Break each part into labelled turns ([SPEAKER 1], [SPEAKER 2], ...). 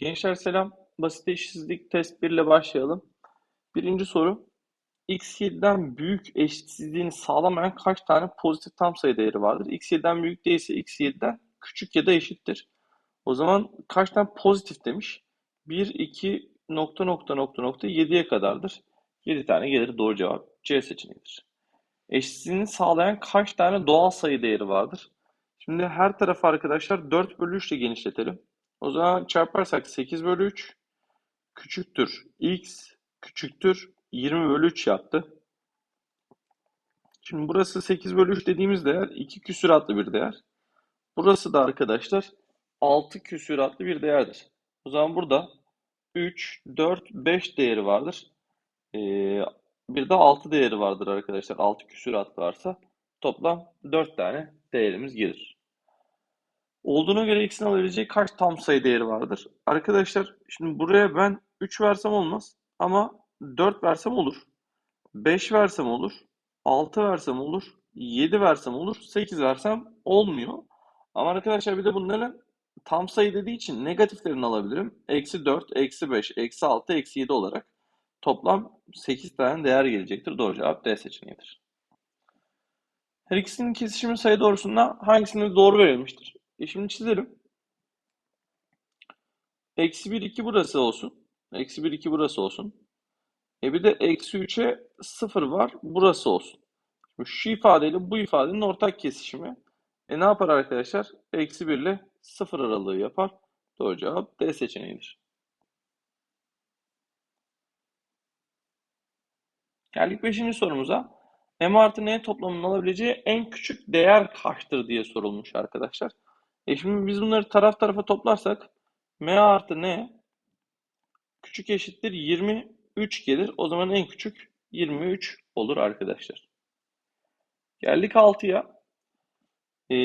[SPEAKER 1] Gençler selam. Basit eşitsizlik test 1 ile başlayalım. Birinci soru. x7'den büyük eşitsizliğini sağlamayan kaç tane pozitif tam sayı değeri vardır? x7'den büyük değilse x7'den küçük ya da eşittir. O zaman kaç tane pozitif demiş? 1, 2, nokta nokta nokta nokta 7'ye kadardır. 7 tane gelir doğru cevap C seçeneğidir. Eşitsizliğini sağlayan kaç tane doğal sayı değeri vardır? Şimdi her tarafı arkadaşlar 4 bölü 3 ile genişletelim. O zaman çarparsak 8 bölü 3 küçüktür x küçüktür 20 bölü 3 yaptı. Şimdi burası 8 bölü 3 dediğimiz değer 2 küsuratlı bir değer. Burası da arkadaşlar 6 küsuratlı bir değerdir. O zaman burada 3, 4, 5 değeri vardır. Ee, bir de 6 değeri vardır arkadaşlar. 6 küsurat varsa toplam 4 tane değerimiz gelir. Olduğuna göre x'in alabileceği kaç tam sayı değeri vardır? Arkadaşlar şimdi buraya ben 3 versem olmaz ama 4 versem olur. 5 versem olur. 6 versem olur. 7 versem olur. 8 versem olmuyor. Ama arkadaşlar bir de bunların tam sayı dediği için negatiflerini alabilirim. Eksi 4, eksi 5, eksi 6, eksi 7 olarak toplam 8 tane değer gelecektir. Doğru cevap D seçeneğidir. Her ikisinin kesişimi sayı doğrusunda hangisinde doğru verilmiştir? E şimdi çizelim. Eksi 1, 2 burası olsun. Eksi 1, 2 burası olsun. E bir de eksi 3'e 0 var. Burası olsun. Şimdi şu ifadeyle bu ifadenin ortak kesişimi. E ne yapar arkadaşlar? Eksi 1 ile 0 aralığı yapar. Doğru cevap D seçeneğidir. Geldik 5. sorumuza. M artı N toplamının alabileceği en küçük değer kaçtır diye sorulmuş arkadaşlar. E şimdi biz bunları taraf tarafa toplarsak M artı N küçük eşittir 23 gelir. O zaman en küçük 23 olur arkadaşlar. Geldik 6'ya. Ee,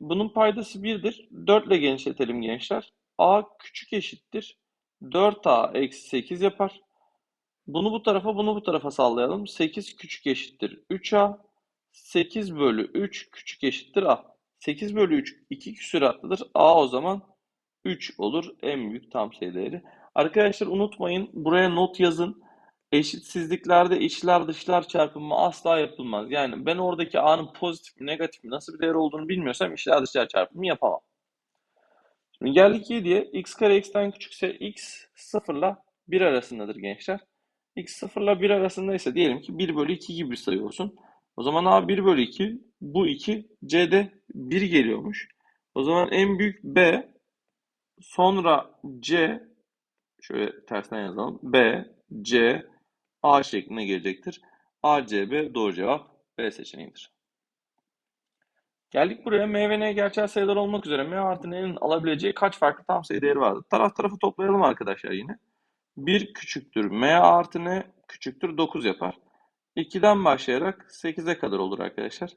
[SPEAKER 1] bunun paydası 1'dir. 4 ile genişletelim gençler. A küçük eşittir. 4A eksi 8 yapar. Bunu bu tarafa bunu bu tarafa sallayalım. 8 küçük eşittir 3A. 8 bölü 3 küçük eşittir A. 8 bölü 3 2 küsuratlıdır. A o zaman 3 olur. En büyük tam sayı değeri. Arkadaşlar unutmayın buraya not yazın. Eşitsizliklerde içler dışlar çarpımı asla yapılmaz. Yani ben oradaki A'nın pozitif mi negatif mi nasıl bir değer olduğunu bilmiyorsam içler dışlar çarpımı yapamam. Şimdi geldik 7'ye. x kare x'ten küçükse x 0 ile 1 arasındadır gençler. x 0 ile 1 arasındaysa diyelim ki 1 bölü 2 gibi bir sayı olsun. O zaman A 1 bölü 2 bu 2 C'de 1 geliyormuş. O zaman en büyük B sonra C şöyle tersten yazalım. B, C, A şeklinde gelecektir. A, C, B doğru cevap B seçeneğidir. Geldik buraya M ve N gerçel sayılar olmak üzere M artı N'nin alabileceği kaç farklı tam sayı değeri vardır? Taraf tarafı toplayalım arkadaşlar yine. 1 küçüktür M artı N küçüktür 9 yapar. 2'den başlayarak 8'e kadar olur arkadaşlar.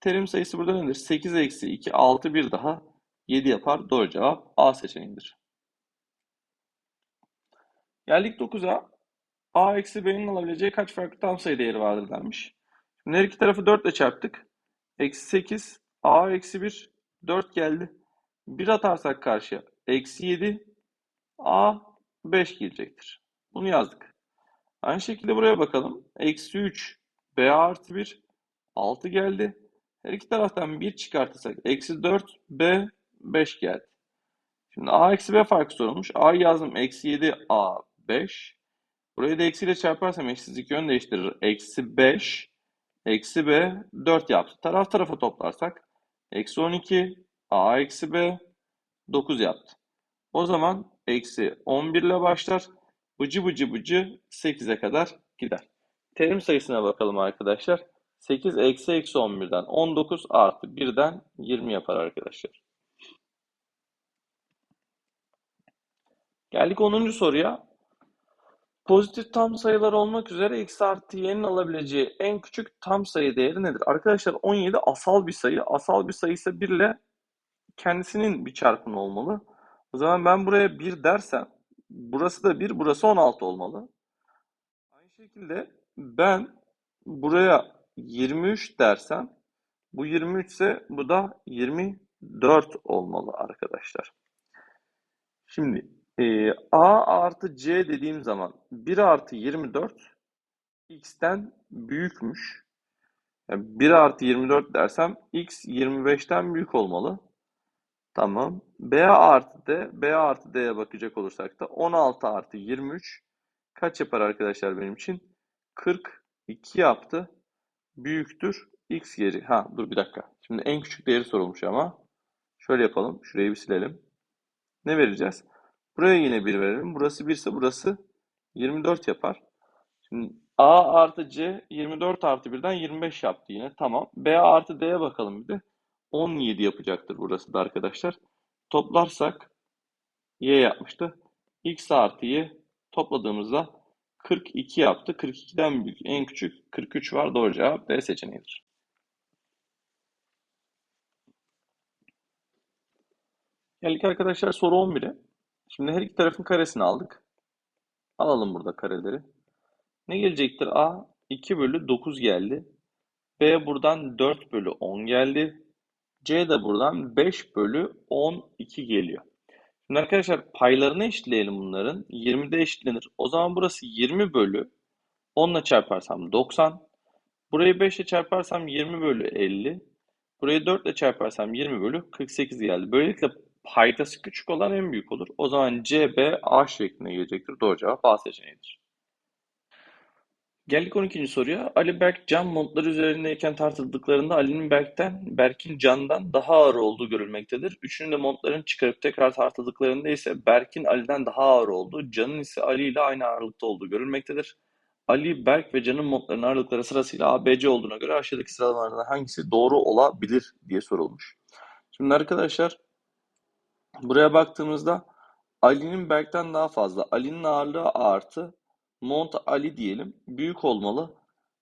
[SPEAKER 1] Terim sayısı burada nedir? 8 eksi 2, 6 bir daha 7 yapar. Doğru cevap A seçeneğidir. Geldik 9'a. A eksi B'nin alabileceği kaç farklı tam sayı değeri vardır denmiş. Şimdi her iki tarafı 4 ile çarptık. Eksi 8, A eksi 1, 4 geldi. 1 atarsak karşıya eksi 7, A 5 gelecektir. Bunu yazdık. Aynı şekilde buraya bakalım. Eksi 3, B artı 1, 6 geldi. Her iki taraftan 1 çıkartırsak eksi 4, B 5 geldi. Şimdi A eksi B farkı sorulmuş. A yazdım. Eksi 7, A 5. Burayı da eksiyle çarparsam eşsizlik yön değiştirir. Eksi 5, eksi B 4 yaptı. Taraf tarafa toplarsak eksi 12, A eksi B 9 yaptı. O zaman eksi 11 ile başlar. Bıcı bıcı bıcı 8'e kadar gider. Terim sayısına bakalım arkadaşlar. 8 eksi eksi 11'den 19 artı 1'den 20 yapar arkadaşlar. Geldik 10. soruya. Pozitif tam sayılar olmak üzere x artı y'nin alabileceği en küçük tam sayı değeri nedir? Arkadaşlar 17 asal bir sayı. Asal bir sayı ise 1 ile kendisinin bir çarpımı olmalı. O zaman ben buraya 1 dersem burası da 1, burası 16 olmalı. Aynı şekilde ben buraya 23 dersem bu 23 ise bu da 24 olmalı arkadaşlar. Şimdi Ee, A artı C dediğim zaman 1 artı 24 x'ten büyükmüş. Yani 1 artı 24 dersem x 25'ten büyük olmalı. Tamam. B artı D, B artı D'ye bakacak olursak da 16 artı 23 kaç yapar arkadaşlar benim için? 42 yaptı. Büyüktür. X geri. Ha dur bir dakika. Şimdi en küçük değeri sorulmuş ama. Şöyle yapalım. Şurayı bir silelim. Ne vereceğiz? Buraya yine 1 verelim. Burası 1 ise burası 24 yapar. Şimdi A artı C 24 artı 1'den 25 yaptı yine. Tamam. B artı D'ye bakalım bir de. 17 yapacaktır burası da arkadaşlar. Toplarsak Y yapmıştı. X artı Y topladığımızda 42 yaptı. 42'den büyük en küçük 43 var. Doğru cevap D seçeneğidir. Geldik arkadaşlar soru 11'e. Şimdi her iki tarafın karesini aldık. Alalım burada kareleri. Ne gelecektir? A 2 bölü 9 geldi. B buradan 4 bölü 10 geldi. C de buradan 5 bölü 12 geliyor. Şimdi arkadaşlar paylarını eşitleyelim bunların. 20'de eşitlenir. O zaman burası 20 bölü 10 ile çarparsam 90. Burayı 5 ile çarparsam 20 bölü 50. Burayı 4 ile çarparsam 20 bölü 48 geldi. Böylelikle paydası küçük olan en büyük olur. O zaman C, B, A şeklinde gelecektir. Doğru cevap A seçeneğidir. Geldik 12. soruya. Ali Berk Can montları üzerindeyken tartıldıklarında Ali'nin Berk'ten, Berk'in Can'dan daha ağır olduğu görülmektedir. Üçünün de montlarını çıkarıp tekrar tartıldıklarında ise Berk'in Ali'den daha ağır olduğu, Can'ın ise Ali ile aynı ağırlıkta olduğu görülmektedir. Ali, Berk ve Can'ın montlarının ağırlıkları sırasıyla A, B, C olduğuna göre aşağıdaki sıralamalardan hangisi doğru olabilir diye sorulmuş. Şimdi arkadaşlar buraya baktığımızda Ali'nin Berk'ten daha fazla. Ali'nin ağırlığı artı Mont Ali diyelim. Büyük olmalı.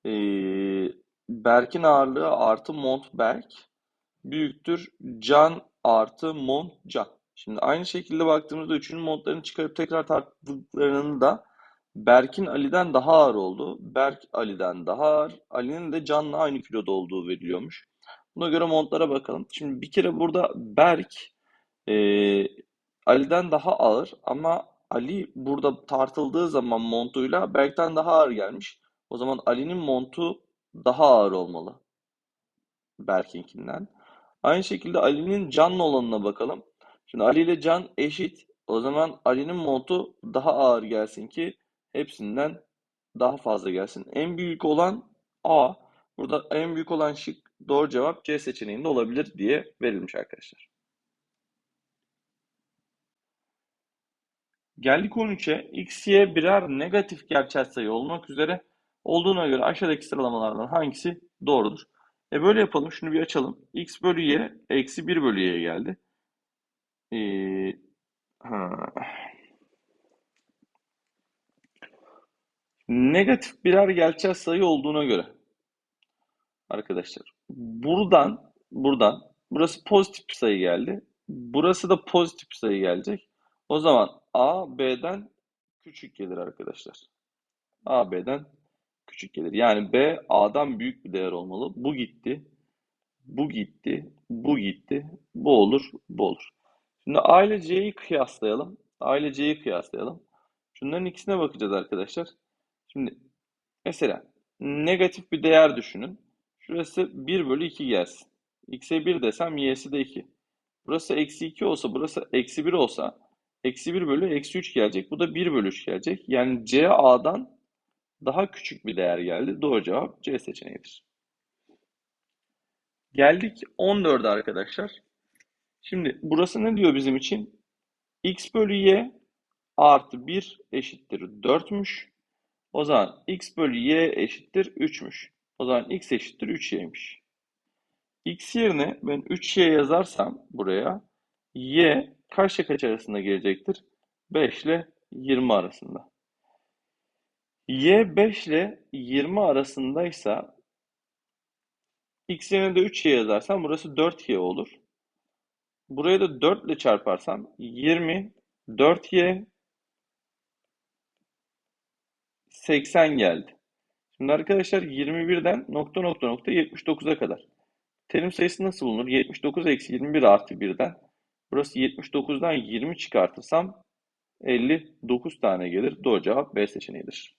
[SPEAKER 1] Ee, Berk'in ağırlığı artı Mont Berk büyüktür. Can artı Mont Can. Şimdi aynı şekilde baktığımızda üçünün montlarını çıkarıp tekrar tarttıklarında Berk'in Ali'den daha ağır olduğu, Berk Ali'den daha ağır, Ali'nin de Can'la aynı kiloda olduğu veriliyormuş. Buna göre montlara bakalım. Şimdi bir kere burada Berk e, Ali'den daha ağır ama Ali burada tartıldığı zaman montuyla Berk'ten daha ağır gelmiş. O zaman Ali'nin montu daha ağır olmalı. Berk'inkinden. Aynı şekilde Ali'nin Can'la olanına bakalım. Şimdi Ali ile Can eşit. O zaman Ali'nin montu daha ağır gelsin ki hepsinden daha fazla gelsin. En büyük olan A. Burada en büyük olan şık doğru cevap C seçeneğinde olabilir diye verilmiş arkadaşlar. Geldik 13'e. X, Y birer negatif gerçel sayı olmak üzere olduğuna göre aşağıdaki sıralamalardan hangisi doğrudur? E böyle yapalım. Şunu bir açalım. X bölü Y eksi 1 bölü Y geldi. Ee, ha. Negatif birer gerçel sayı olduğuna göre arkadaşlar buradan buradan burası pozitif bir sayı geldi. Burası da pozitif bir sayı gelecek. O zaman A B'den küçük gelir arkadaşlar. A B'den küçük gelir. Yani B A'dan büyük bir değer olmalı. Bu gitti. Bu gitti. Bu gitti. Bu olur. Bu olur. Şimdi A ile C'yi kıyaslayalım. A ile C'yi kıyaslayalım. Şunların ikisine bakacağız arkadaşlar. Şimdi mesela negatif bir değer düşünün. Şurası 1 bölü 2 gelsin. X'e 1 desem Y'si de 2. Burası eksi 2 olsa burası eksi 1 olsa eksi 1 bölü eksi 3 gelecek. Bu da 1 bölü 3 gelecek. Yani C A'dan daha küçük bir değer geldi. Doğru cevap C seçeneğidir. Geldik 14'e arkadaşlar. Şimdi burası ne diyor bizim için? X bölü Y artı 1 eşittir 4'müş. O zaman x bölü y eşittir 3'müş. O zaman x eşittir 3y'ymiş. x yerine ben 3y yazarsam buraya y kaçla kaç arasında gelecektir? 5 ile 20 arasında. y 5 ile 20 arasındaysa x yerine de 3y yazarsam burası 4y olur. Buraya da 4 ile çarparsam 20 4y 80 geldi. Şimdi arkadaşlar 21'den nokta nokta nokta 79'a kadar. Terim sayısı nasıl bulunur? 79 eksi 21 artı 1'den. Burası 79'dan 20 çıkartırsam 59 tane gelir. Doğru cevap B seçeneğidir.